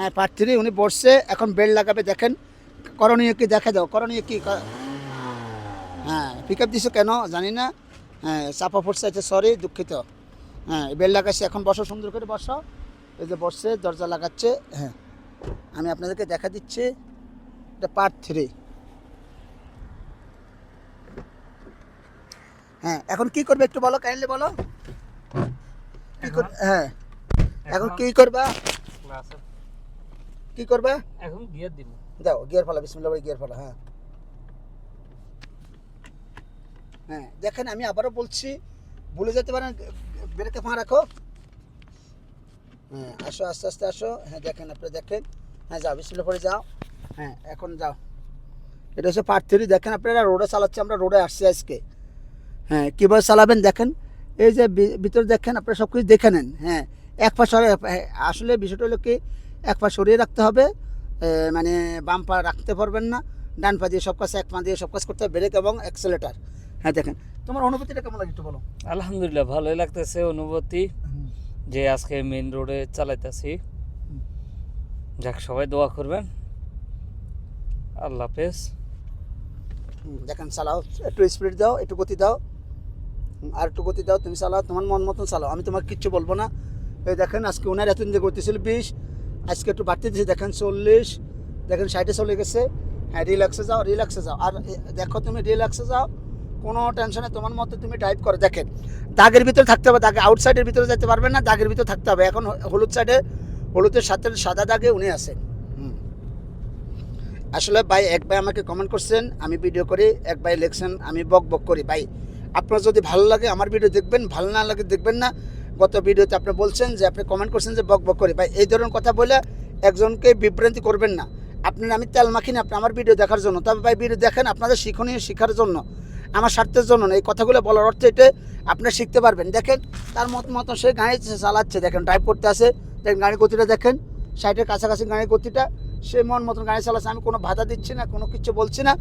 হ্যাঁ part three উনি বসছে এখন বেল্ট লাগাবে দেখেন করণীয় কি দেখা দাও করণীয় কি হ্যাঁ পিক আপ দিছো কেন জানি না হ্যাঁ চাপা পড়ছে আছে সরি দুঃখিত হ্যাঁ বেল্ট লাগাচ্ছে এখন বসো সুন্দর করে বসো এই যে বসছে দরজা লাগাচ্ছে হ্যাঁ আমি আপনাদেরকে দেখা দিচ্ছি এটা পার্ট থ্রি হ্যাঁ এখন কি করবে একটু বলো কাইন্ডলি বলো হ্যাঁ এখন কি করবা? কি করবে? এখন গিয়ার দিন দাও গিয়ার ফেলা বিসমিল্লাহ বলে গিয়ার ফেলা হ্যাঁ। হ্যাঁ দেখেন আমি আবারও বলছি ভুলে যেতে পারেন ব্রেকে ফাঁ রাখো। হ্যাঁ আসো আস্তে আস্তে আসো। হ্যাঁ দেখেন আপনি দেখেন। হ্যাঁ যাও বিসমিল্লাহ পরে যাও। হ্যাঁ এখন যাও। এটা হচ্ছে পার্ট থ্রি দেখেন আপনারা রোডে চালাচ্ছি আমরা রোডে আসছি আজকে। হ্যাঁ কীভাবে চালাবেন দেখেন? এই যে ভিতরে দেখেন আপনারা সব কিছু দেখে নেন। হ্যাঁ এক পা সরে হ্যাঁ, আসলে বিষয়টা হলো কি এক পা সরিয়ে রাখতে হবে মানে বাম পা রাখতে পারবেন না ডান পা দিয়ে সব কাজ এক পা দিয়ে সব কাজ করতে হবে ব্রেক এবং অ্যাক্সেলেটার হ্যাঁ দেখেন তোমার অনুভূতিটা কেমন লাগে একটু বলো? আলহামদুলিল্লাহ ভালোই লাগতেছে অনুভূতি যে আজকে মেন রোডে চালাইতেছি। যাক সবাই দোয়া করবেন। আল্লাহ হাফেজ। দেখেন চালাও একটু স্পিড দাও একটু গতি দাও। আর একটু গতি দাও তুমি চালাও তোমার মন মতন চালাও। আমি তোমার কিচ্ছু বলব না। এই দেখেন আজকে ওনার এতদিন যে গতি ছিল বিশ আজকে একটু বাড়তে দিয়েছে। দেখেন চল্লিশ, দেখেন সাইডে চলে গেছে। হ্যাঁ রিল্যাক্সে যাও রিল্যাক্সে যাও। আর দেখো তুমি রিল্যাক্সে যাও, কোনো টেনশনে তোমার মতো তুমি ড্রাইভ করো। দেখেন, দাগের ভিতরে থাকতে হবে, দাগে আউটসাইডের ভিতরে যেতে পারবে না, দাগের ভিতরে থাকতে হবে। এখন হলুদ সাইডে হলুদের সাথে সাদা দাগে উনি আছেন। আসলে ভাই, এক ভাই আমাকে কমেন্ট করছেন, আমি ভিডিও করি, এক ভাই লেখছেন, আমি বক বক করি। ভাই, আপনার যদি ভালো লাগে আমার ভিডিও দেখবেন, ভালো না লাগে দেখবেন না। গত ভিডিওতে আপনি বলছেন যে, আপনি কমেন্ট করছেন যে, বক বক করে। ভাই, এই ধরনের কথা বলে একজনকে বিভ্রান্তি করবেন না। আপনার আমি তেল মাখি না, আপনি আমার ভিডিও দেখার জন্য। তবে ভাই, ভিডিও দেখেন আপনাদের শিক্ষণীয় শিখার জন্য, আমার স্বার্থের জন্য না। এই কথাগুলো বলার অর্থ এটা আপনি শিখতে পারবেন। দেখেন, তার মত মতো সে গাড়ি চালাচ্ছে। দেখেন ড্রাইভ করতে আসে। দেখেন, গাড়ির গতিটা দেখেন। সাইডের কাছাকাছি গাড়ির গতিটা। সে মন মতন গাড়ি চালাচ্ছে, আমি কোনো বাধা দিচ্ছি না, কোনো কিছু বলছি না।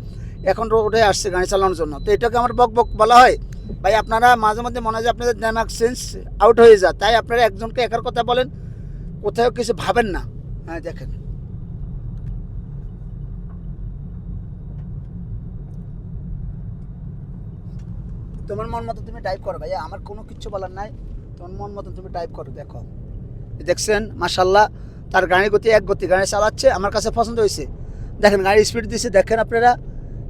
এখন রোডে আসছে গাড়ি চালানোর জন্য। তো এটাকে আমার বক বক বলা হয়। ভাই, আপনারা মাঝে মধ্যে মনে হয় আপনাদের ড্যামাক সেন্স আউট হয়ে যায়। তাই আপনারা একজনকে একার কথা বলেন, কোথাও কিছু ভাবেন না। হ্যাঁ দেখেন। তোমার মন মতো তুমি টাইপ করো ভাইয়া। আমার কোনো কিছু বলার নাই। তোমার মন মতো তুমি টাইপ করো, দেখো। দেখছেন? মাশাল্লাহ তার গাড়ির গতি এক গতি গাড়ি চালাচ্ছে আমার কাছে পছন্দ হয়েছে। দেখেন গাড়ি স্পিড দিচ্ছে দেখেন আপনারা।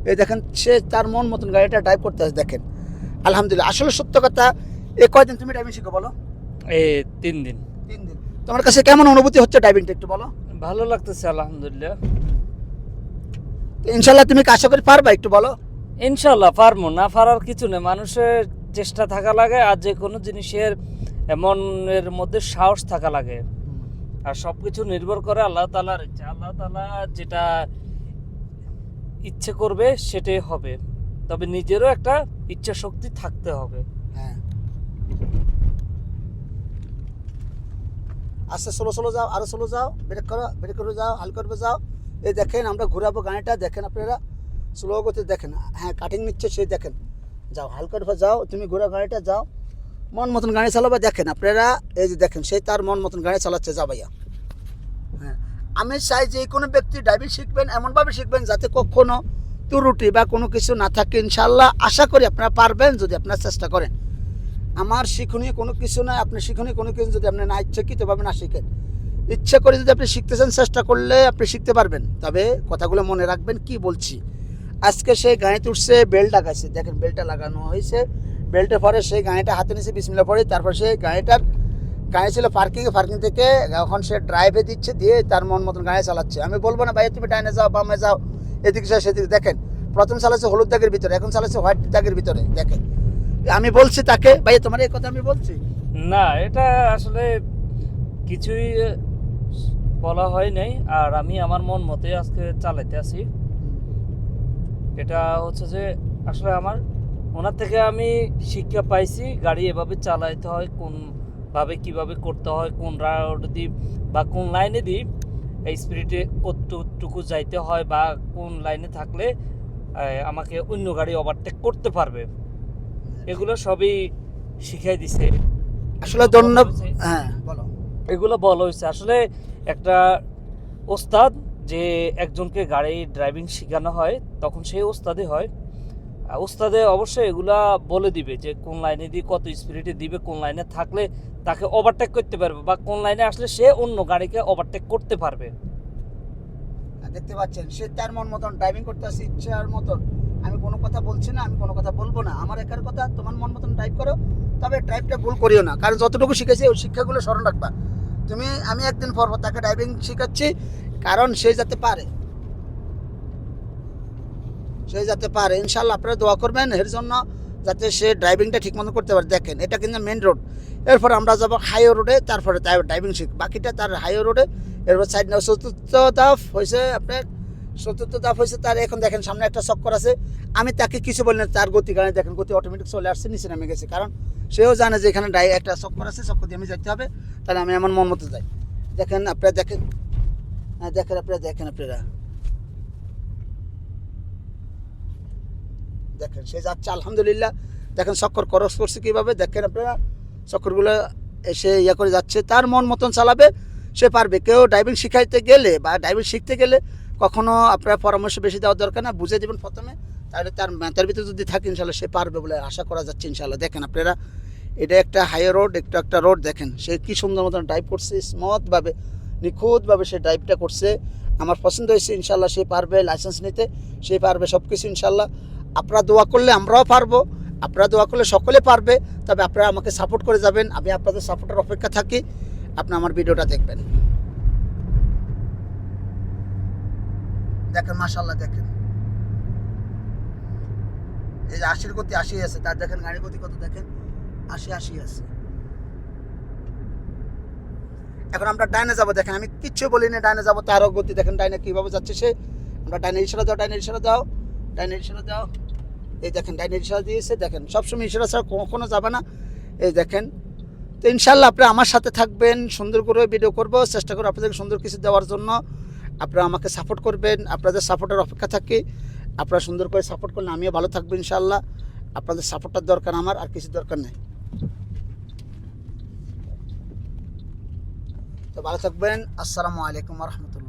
এই দেখেন সে তার মন মতন গাড়িটা ড্রাইভ করতে আছে দেখেন। আলহামদুলিল্লাহ আসলে সত্য কথা এ কয়দিন তুমি ড্রাইভিং শিখো বলো? এই তিন দিন। তিন দিন। তোমার কাছে কেমন অনুভূতি হচ্ছে ড্রাইভিংটা একটু বলো? ভালো লাগতেছে আলহামদুলিল্লাহ। ইনশাল্লাহ তুমি কি আশা করি পারবা একটু বলো। ইনশাল্লাহ পারব। না পারার কিছু নেই। মানুষের চেষ্টা থাকা লাগে আর যে কোনো জিনিসের মনের মধ্যে সাহস থাকা লাগে। আর সব কিছু নির্ভর করে আল্লাহ তালার ইচ্ছা। আল্লাহ তালা যেটা ইচ্ছে করবে সেটাই হবে। তবে নিজেরও একটা ইচ্ছা শক্তি থাকতে হবে। হ্যাঁ। আস্তে স্লো স্লো যাও, আরও স্লো যাও, ব্রেক করো, ব্রেক করে যাও, হাল করবে যাও। এই দেখেন আমরা ঘুরাবো গাড়িটা, দেখেন আপনারা স্লো গতি দেখেন। হ্যাঁ কাটিং নিচ্ছে, সেই দেখেন। যাও, হাল করবে, যাও, তুমি ঘোরা গাড়িটা, যাও। মন মতন গাড়ি চালাবে, দেখেন আপনারা, এই যে দেখেন সেই তার মন মতন গাড়ি চালাচ্ছে যাও ভাইয়া। হ্যাঁ আমি চাই যে কোনো ব্যক্তি ড্রাইভিং শিখবেন, এমনভাবে শিখবেন যাতে কখনো ত্রুটি বা কোনো কিছু না থাকে ইনশাল্লাহ আশা করি আপনারা পারবেন যদি আপনারা চেষ্টা করেন। আমার শিখনীয় কোনো কিছু নয় আপনি শিখনীয় কোনো কিছু যদি আপনি না ইচ্ছাকৃতভাবে না শিখেন। ইচ্ছা করে যদি আপনি শিখতেছেন চেষ্টা করলে আপনি শিখতে পারবেন। তবে কথাগুলো মনে রাখবেন, কি বলছি? আজকে সেই গাড়িতে উঠছে বেল্ট লাগাইছে। দেখেন, বেল্টটা লাগানো হয়েছে। বেল্টের পরে সেই গাড়িটা হাতে নিয়েছে বিসমিল্লা পরে। তারপর সেই গাড়িটার গাড়ি ছিল পার্কিংয়ে পার্কিং থেকে এখন সে ড্রাইভে দিচ্ছে দিয়ে তার মন মতন গাড়ি চালাচ্ছে। আমি বলব না ভাই তুমি ডাইনে যাও বামে যাও এদিকে যাও সেদিকে দেখেন প্রথম চালাচ্ছে হলুদ দাগের ভিতরে এখন চালাচ্ছে হোয়াইট দাগের ভিতরে। দেখেন আমি বলছি তাকে ভাই তোমার এই কথা আমি বলছি? না এটা আসলে কিছুই বলা হয় নাই। আর আমি আমার মন মতে আজকে চালাইতে আছি। এটা হচ্ছে যে আসলে আমার ওনার থেকে আমি শিক্ষা পাইছি গাড়ি এভাবে চালাইতে হয় কোন ভাবে কীভাবে করতে হয় কোন রাউড দি বা কোন লাইনে দি এই স্পিডে কতটুকু যাইতে হয় বা কোন লাইনে থাকলে আমাকে অন্য গাড়ি ওভারটেক করতে পারবে। এগুলো সবই শিখাই দিছে। আসলে ধন্যবাদ হ্যাঁ বলো। এগুলো বলা হয়েছে। আসলে একটা ওস্তাদ যে একজনকে গাড়ি ড্রাইভিং শেখানো হয় তখন সেই ওস্তাদে হয়। ওস্তাদে অবশ্যই এগুলা বলে দিবে যে কোন লাইনে দিয়ে কত স্পিডে দিবে, কোন লাইনে থাকলে তাকে ওভারটেক করতে পারবে বা কোন লাইনে আসলে সে অন্য গাড়িকে ওভারটেক করতে পারবে। দেখতে পাচ্ছেন, সে তার মন মতন ড্রাইভিং করতে আসে ইচ্ছার মতন। আমি কোনো কথা বলছি না, আমি কোনো কথা বলব না। আমার একার কথা, তোমার মন মতন ড্রাইভ করো, তবে ড্রাইভটা ভুল করিও না। কারণ যতটুকু শিখেছি, ওই শিক্ষাগুলো স্মরণ রাখবা। তুমি, আমি একদিন পর তাকে ড্রাইভিং শেখাচ্ছি, কারণ সে যাতে পারে। সে যাতে পারে ইনশাল্লাহ আপনারা দোয়া করবেন, এর জন্য যাতে সে ড্রাইভিংটা ঠিক মতো করতে পারে। দেখেন, এটা কিন্তু মেন রোড এরপর আমরা যাব হাইওয়ে রোডে তারপরে ড্রাইভিং শিখ বাকিটা তার হাইওয়ে রোডে এরপর সাইড নেওয়া চতুর্থ দাফ হয়েছে আপনার, চতুর্থ দাফ হয়েছে তার এখন দেখেন সামনে একটা চক্কর আছে। আমি তাকে কিছু বলি না, তার গতি কারণে দেখেন, গতি অটোমেটিক চলে আসছে, নিচে নামে গেছে। কারণ সেও জানে যে এখানে ডাই একটা চক্কর আছে, চক্কর দিয়ে আমি যেতে হবে, তাহলে আমি আমার মন মতো যাই। দেখেন, আপনারা দেখেন হ্যাঁ দেখেন, আপনারা দেখেন, আপনারা। দেখেন, সে যাচ্ছে, আলহামদুলিল্লাহ। দেখেন চক্কর ক্রস করছে কীভাবে? দেখেন আপনারা চক্করগুলো এসে ইয়ে করে যাচ্ছে। তার মন মতন চালাবে, সে পারবে। কেউ ড্রাইভিং শিখাইতে গেলে বা ড্রাইভিং শিখতে গেলে কখনো আপনার পরামর্শ বেশি দেওয়ার দরকার না। বুঝে দেবেন প্রথমে, তাহলে তার মাথার ভিতরে যদি থাকে, ইনশাল্লাহ সে পারবে বলে আশা করা যাচ্ছে, ইনশাল্লাহ। দেখেন আপনারা, এটা একটা হাইওয়ে রোড একটা একটা রোড দেখেন। সে কি সুন্দর মতন ড্রাইভ করছে, স্মুথভাবে, নিখুঁতভাবে সে ড্রাইভটা করছে। আমার পছন্দ হয়েছে, ইনশাল্লাহ সে পারবে লাইসেন্স নিতে, সে পারবে সব কিছু ইনশাল্লাহ। আপনারা দোয়া করলে আমরাও পারব, আপনারা দোয়া করলে সকলে পারবে, তবে আপনারা আমাকে সাপোর্ট করে যাবেন, আমি আপনাদের সাপোর্টের অপেক্ষা থাকি, আপনি আমার ভিডিওটা দেখবেন। দেখেন মাশাল্লাহ দেখেন। এই যে আশির গতি আশি আছে তার দেখেন, গাড়ির গতি কত, দেখেন, আশি আশি আছে। এখন আমরা ডাইনে যাব, দেখেন, আমি কিচ্ছু বলিনি, ডাইনে যাব, তারও গতি, দেখেন, ডাইনে কীভাবে যাচ্ছে সে। আমরা ডাইনে ইশারা দাও, ডাইনে ইশারা দাও। ডাইনে ইশারা দাও এই দেখেন ডাইনে ইশারা দিয়েছে, দেখেন, সবসময় ইশারা ছাড়া কখনো যাবে না। এই দেখেন, তো ইনশাল্লাহ আপনি আমার সাথে থাকবেন, সুন্দর করে ভিডিও করব, চেষ্টা করব আপনাদের সুন্দর কিছু দেওয়ার জন্য। আপনারা আমাকে সাপোর্ট করবেন, আপনাদের সাপোর্টের অপেক্ষা থাকি। আপনারা সুন্দর করে সাপোর্ট করলে আমিও ভালো থাকব ইনশাল্লাহ আপনাদের সাপোর্টটার দরকার আমার, আর কিছু দরকার নেই। তো ভালো থাকবেন। আসসালামু আলাইকুম রহমতুল্লাহ।